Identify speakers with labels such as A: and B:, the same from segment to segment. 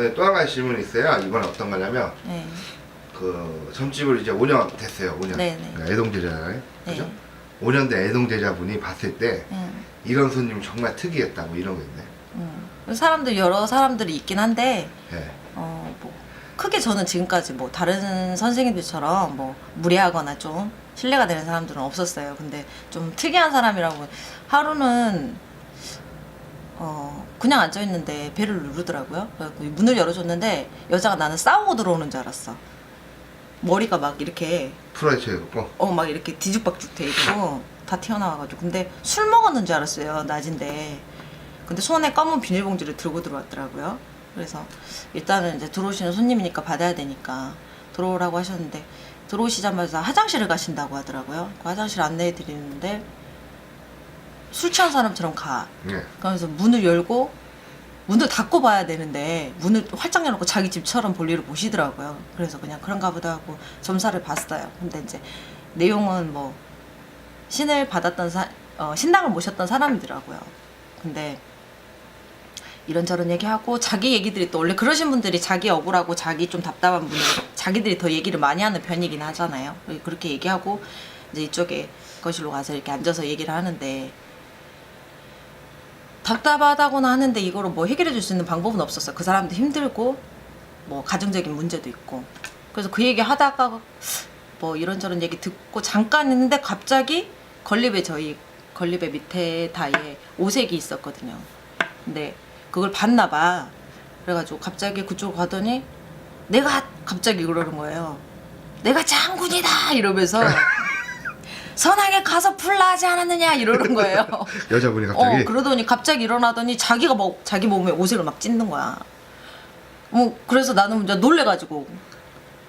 A: 네, 또 한 가지 질문이 있어요. 이건 어떤 거냐면
B: 네.
A: 그 점집을 이제 5년 됐어요. 5년.
B: 네 네.
A: 그러니까 애동제자잖아요. 그죠?
B: 네.
A: 5년 된 애동제자분이 봤을 때
B: 음,
A: 이런 손님 정말 특이했다 뭐 이런 거 있네.
B: 음. 사람들 여러 사람들이 있긴 한데
A: 예.
B: 어, 뭐 크게 저는 지금까지 뭐 다른 선생님들처럼 뭐 무례하거나 좀 신뢰가 되는 사람들은 없었어요. 근데 좀 특이한 사람이라고 하루는 어 그냥 앉아 있는데 배를 누르더라고요. 그래갖고 문을 열어줬는데 여자가 나는 싸우고 들어오는 줄 알았어. 머리가 막 이렇게
A: 프라이처 해갖고?
B: 어 막 이렇게 뒤죽박죽 돼 있고 다 튀어나와가지고. 근데 술 먹었는 줄 알았어요 낮인데. 근데 손에 검은 비닐봉지를 들고 들어왔더라고요. 그래서 일단은 이제 들어오시는 손님이니까 받아야 되니까 들어오라고 하셨는데 들어오시자마자 화장실을 가신다고 하더라고요. 그 화장실 안내해 드리는데 술 취한 사람처럼 가
A: 예.
B: 그러면서 문을 열고 문을 닫고 봐야 되는데 문을 활짝 열어놓고 자기 집처럼 볼일을 보시더라고요. 그래서 그냥 그런가 보다 하고 점사를 봤어요. 근데 이제 내용은 뭐 신을 받았던 사, 어, 신당을 모셨던 사람이더라고요. 근데 이런저런 얘기하고 자기 얘기들이 또 원래 그러신 분들이 자기 억울하고 자기 좀 답답한 분은 자기들이 더 얘기를 많이 하는 편이긴 하잖아요. 그렇게 얘기하고 이제 이쪽에 거실로 가서 이렇게 앉아서 얘기를 하는데 답답하다고는 하는데 이거를 뭐 해결해 줄 수 있는 방법은 없었어요. 그 사람도 힘들고 뭐 가정적인 문제도 있고. 그래서 그 얘기 하다가 뭐 이런저런 얘기 듣고 잠깐 했는데 갑자기 건립에 저희 건립의 밑에 다에 오색이 있었거든요. 근데 그걸 봤나 봐. 그래가지고 갑자기 그쪽 가더니 내가 갑자기 그러는 거예요. 내가 장군이다 이러면서 선하게 가서 풀라 하지 않았느냐 이러는 거예요.
A: 여자분이 갑자기
B: 어 그러더니 갑자기 일어나더니 자기가 뭐 자기 몸에 옷을 막 찢는 거야. 뭐 그래서 나는 이제 놀래가지고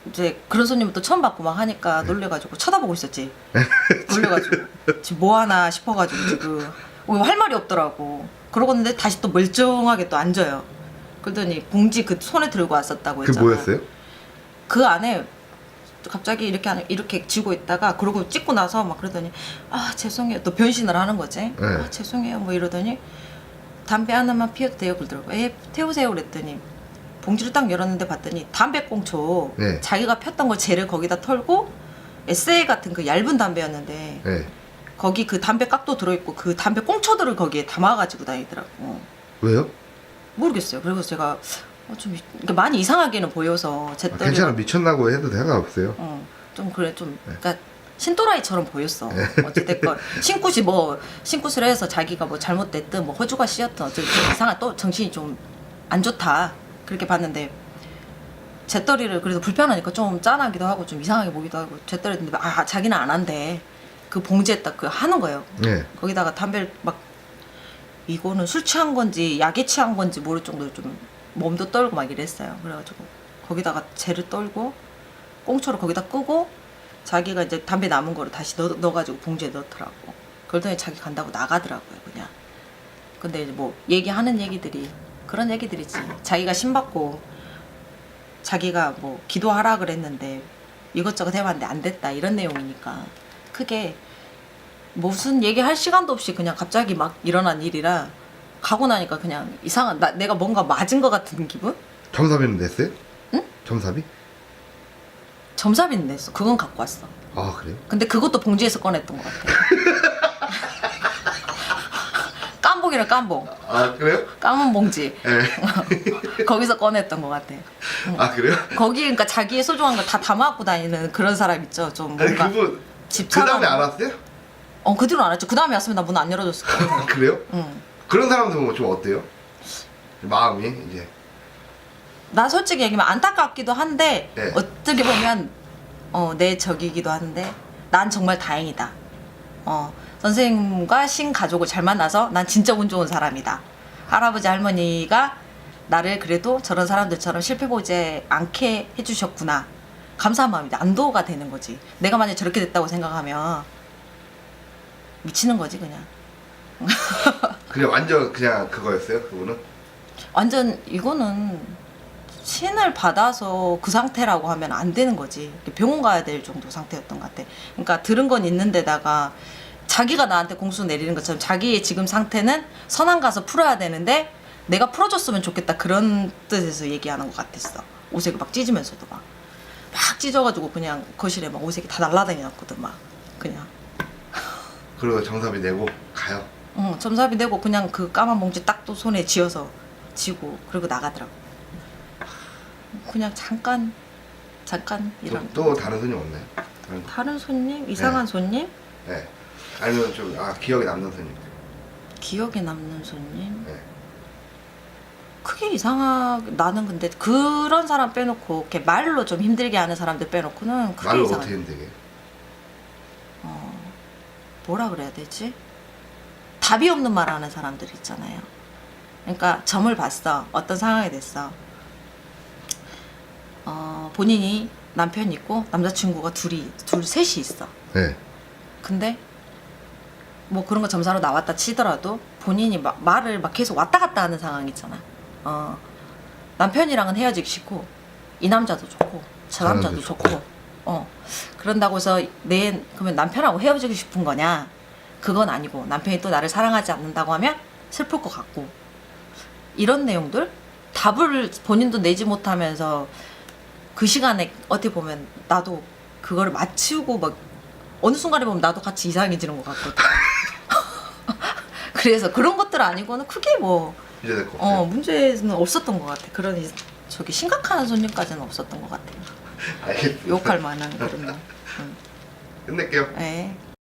B: 이제 그런 손님을 또 처음 받고 막 하니까 놀래가지고 쳐다보고 있었지. 놀래가지고 지금 뭐 하나 싶어가지고 지금 어, 할 말이 없더라고. 그러고 있는데 다시 또 멀쩡하게 또 앉아요. 그러더니 봉지 그 손에 들고 왔었다고
A: 그
B: 했잖아.
A: 뭐였어요?
B: 그 안에 갑자기 이렇게 하는- 이렇게 쥐고 있다가 그러고 찍고 나서 막 그러더니 아 죄송해요 또 변신을 하는 거지
A: 네.
B: 아 죄송해요 뭐 이러더니 담배 하나만 피워도 돼요 그러더라고 예 태우세요 그랬더니 봉지를 딱 열었는데 봤더니 담배 꽁초
A: 네.
B: 자기가 폈던 거 젤을 거기다 털고 에세이 같은 그 얇은 담배였는데
A: 예.
B: 거기 그 담배 깍도 들어있고 그 담배 꽁초들을 거기에 담아가지고 다니더라고
A: 왜요?
B: 모르겠어요 그래서 제가 어, 좀 이- 그러니까 많이 이상하게는 보여서 제
A: 아,
B: 떨이
A: 괜찮아 미쳤나고 해도 상관없어요.
B: 어, 좀 그래 좀
A: 네.
B: 그러니까 신또라이처럼 보였어. 어찌됐건 신굿이 뭐 신굿을 해서 자기가 뭐 잘못됐든 뭐 허주가 씌었든 어쨌든 좀 이상한 또 정신이 좀 안 좋다 그렇게 봤는데 재떨이를 그래도 불편하니까 좀 짠하기도 하고 좀 이상하게 보기도 하고 재떨이 했는데 아 자기는 안 한대 그 봉지에 딱 그 하는 거예요.
A: 예.
B: 거기다가 담배를 막 이거는 술 취한 건지 약에 취한 건지 모를 정도로 좀 몸도 떨고 막 이랬어요. 그래가지고 거기다가 젤을 떨고 꽁초를 거기다 끄고 자기가 이제 담배 남은 거를 다시 넣, 넣어가지고 봉지에 넣더라고. 그러더니 자기 간다고 나가더라고요, 그냥. 근데 이제 뭐 얘기하는 얘기들이 그런 얘기들이지. 자기가 신받고 자기가 뭐 기도하라 그랬는데 이것저것 해봤는데 안 됐다 이런 내용이니까 크게 무슨 얘기할 시간도 없이 그냥 갑자기 막 일어난 일이라 가고 나니까 그냥 이상한 나, 내가 뭔가 맞은 것 같은 기분?
A: 점사비는 냈어요?
B: 응?
A: 점사비?
B: 점사비는 냈어. 그건 갖고 왔어.
A: 아 그래요?
B: 근데 그것도 봉지에서 꺼냈던 것 같아. 깜봉이래 깜봉.
A: 아 그래요?
B: 까만 봉지.
A: 예.
B: 거기서 꺼냈던 것 같아.
A: 아 그래요?
B: 거기 그러니까 자기의 소중한 걸 다 담아갖고 다니는 그런 사람 있죠. 좀
A: 아니
B: 뭔가
A: 그분 그
B: 집착하는.
A: 다음에 알았어요?
B: 어, 그 뒤로 안 했죠. 그 다음에 왔으면 나 문 안 열어줬을 거야.
A: 아, 그래요?
B: 응.
A: 그런 사람들 보면 좀 어때요? 마음이 이제
B: 나 솔직히 얘기하면 안타깝기도 한데
A: 네.
B: 어떻게 보면 어, 내 적이기도 한데 난 정말 다행이다. 어, 선생님과 신 가족을 잘 만나서 난 진짜 운 좋은 사람이다. 할아버지 할머니가 나를 그래도 저런 사람들처럼 실패 보지 않게 해주셨구나. 감사한 마음이 안도가 되는 거지. 내가 만약 저렇게 됐다고 생각하면 미치는 거지 그냥.
A: 그냥 완전 그냥 그거였어요 그분은?
B: 완전 이거는 신을 받아서 그 상태라고 하면 안 되는 거지. 병원 가야 될 정도 상태였던 것 같아. 그러니까 들은 건 있는데다가 자기가 나한테 공수 내리는 것처럼 자기의 지금 상태는 선안 가서 풀어야 되는데 내가 풀어줬으면 좋겠다 그런 뜻에서 얘기하는 것 같았어. 오색을 막 찢으면서도 막. 막 찢어가지고 그냥 거실에 막 오색이 다 날라다녔거든 막 그냥
A: 그리고 정섭이 내고 가요.
B: 어, 점삽이 되고 그냥 그 까만 봉지 딱 또 손에 쥐어서 쥐고 그리고 나가더라고 그냥 잠깐 잠깐
A: 또,
B: 이런
A: 또 다른 손님 없나요? 다른-
B: 다른 손님 이상한
A: 네.
B: 손님
A: 네. 아니면 좀 아, 기억에 남는 손님.
B: 기억에 남는 손님
A: 네.
B: 크게 이상하게 나는 근데 그런 사람 빼놓고 이렇게 말로 좀 힘들게 하는 사람들 빼놓고는 크게
A: 말로
B: 이상
A: 어떻게 힘들게?
B: 어, 뭐라 그래야 되지? 답이 없는 말 하는 사람들 있잖아요. 그러니까 점을 봤어. 어떤 상황이 됐어. 어, 본인이 남편 있고 남자친구가 둘이 둘 셋이 있어.
A: 네.
B: 근데 뭐 그런 거 점사로 나왔다 치더라도 본인이 막 말을 막 계속 왔다 갔다 하는 상황 있잖아. 어, 남편이랑은 헤어지기 싫고 이 남자도 좋고 저
A: 남자도
B: 좋고,
A: 좋고.
B: 어 그런다고 해서 내 그러면 남편하고 헤어지고 싶은 거냐? 그건 아니고 남편이 또 나를 사랑하지 않는다고 하면 슬플 것 같고 이런 내용들 답을 본인도 내지 못하면서 그 시간에 어떻게 보면 나도 그거를 맞추고 막 어느 순간에 보면 나도 같이 이상해지는 것 같거든. 그래서 그런 것들 아니고는 크게 뭐
A: 이제 될 것 같아요.
B: 어, 문제는 없었던 것 같아. 그런 이- 저기 심각한 손님까지는 없었던 것 같아요.
A: 알겠습니다.
B: 욕할 만한 그런 거. 응.
A: 끝낼게요.
B: 예.